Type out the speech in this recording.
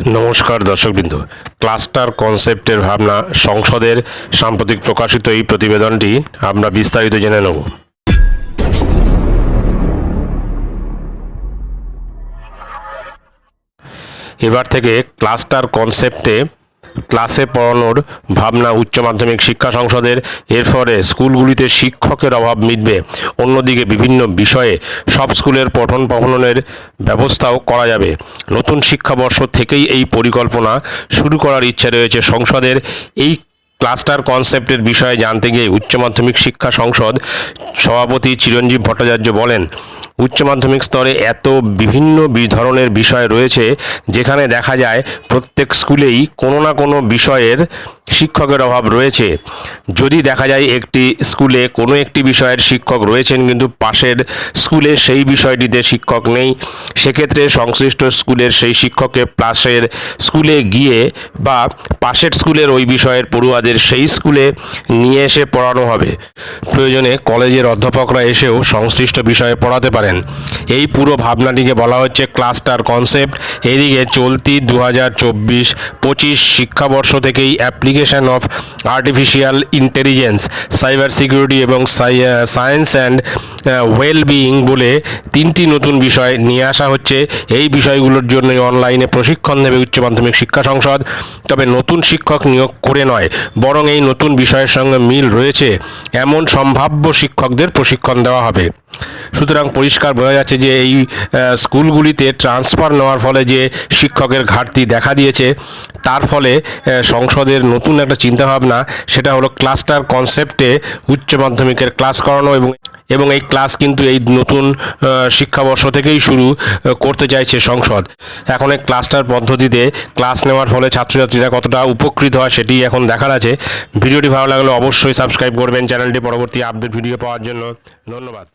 নমস্কার দর্শকবৃন্দ। ক্লাস্টার কনসেপ্টের ভাবনা সংসদের সাম্প্রতিক প্রকাশিত এই প্রতিবেদনটি আমরা বিস্তারিত জেনে নেব। এবার থেকে ক্লাস্টার কনসেপ্টে ক্লাসে পড়ানোর ভাবনা উচ্চ মাধ্যমিক শিক্ষা সংসদের। এর ফলে স্কুলগুলিতে শিক্ষকের অভাব মিটবে। অন্যদিকে বিভিন্ন বিষয়ে সব স্কুলের পঠন পাঠনের ব্যবস্থাও করা যাবে। নতুন শিক্ষাবর্ষ থেকেই এই পরিকল্পনা শুরু করার ইচ্ছে রয়েছে সংসদের। এই ক্লাস্টার কনসেপ্টের বিষয়ে জানতে গিয়ে উচ্চ মাধ্যমিক শিক্ষা সংসদ সভাপতি চিরঞ্জীব ভট্টাচার্য বলেন উচ্চ মাধ্যমিক স্তরে এত বিভিন্ন ধরনের বিষয় রয়েছে, যেখানে দেখা যায় প্রত্যেক স্কুলেই কোনো না কোনো বিষয়ের শিক্ষকের অভাব রয়েছে। যদি দেখা যায় একটি স্কুলে কোনো একটি বিষয়ের শিক্ষক রয়েছেন কিন্তু পাশের স্কুলে সেই বিষয়টিতে শিক্ষক নেই, সেক্ষেত্রে সংশ্লিষ্ট স্কুলের সেই শিক্ষককে পাশের স্কুলে গিয়ে বা পাশের স্কুলের ওই বিষয়ের পড়ুয়াদের সেই স্কুলে নিয়ে এসে পড়ানো হবে। প্রয়োজনে কলেজের অধ্যাপকরা এসেও সংশ্লিষ্ট বিষয়ে পড়াতে পারেন। এই পুরো ভাবনাটিকে বলা হচ্ছে ক্লাস্টার কনসেপ্ট। এদিকে চলতি দু হাজার চব্বিশ পঁচিশ শিক্ষাবর্ষ থেকেই application of artificial intelligence cyber security এবং সায়েন্স অ্যান্ড ওয়েল বিইং বলে তিনটি নতুন বিষয় নিয়ে আসা হচ্ছে। এই বিষয়গুলোর জন্য অনলাইনে প্রশিক্ষণ দেবে উচ্চ মাধ্যমিক শিক্ষা সংসদ। তবে নতুন শিক্ষক নিয়োগ করে নয়, বরং এই নতুন বিষয়ের সঙ্গে মিল রয়েছে। এমন সম্ভাব্য শিক্ষকদের প্রশিক্ষণ দেওয়া হবে। সুতরাং পরিষ্কার বোঝা যাচ্ছে যে এই স্কুলগুলিতে ট্রান্সফার নেওয়ার ফলে যে শিক্ষকের ঘাটতি দেখা দিয়েছে, তার ফলে সংসদের নতুন একটা চিন্তাভাবনা, সেটা হলো ক্লাস্টার কনসেপ্টে উচ্চ মাধ্যমিকের ক্লাস করানো এবং এবং এই ক্লাস কিন্তু এই নতুন শিক্ষাবর্ষ থেকেই শুরু করতে চাইছে সংসদ। এখন এই ক্লাস্টার পদ্ধতিতে ক্লাস নেওয়ার ফলে ছাত্রছাত্রীরা কতটা উপকৃত হয় সেটি এখন দেখার আছে। ভিডিওটি ভালো লাগলে অবশ্যই সাবস্ক্রাইব করবেন চ্যানেলটি পরবর্তী আপডেট ভিডিও পাওয়ার জন্য। ধন্যবাদ।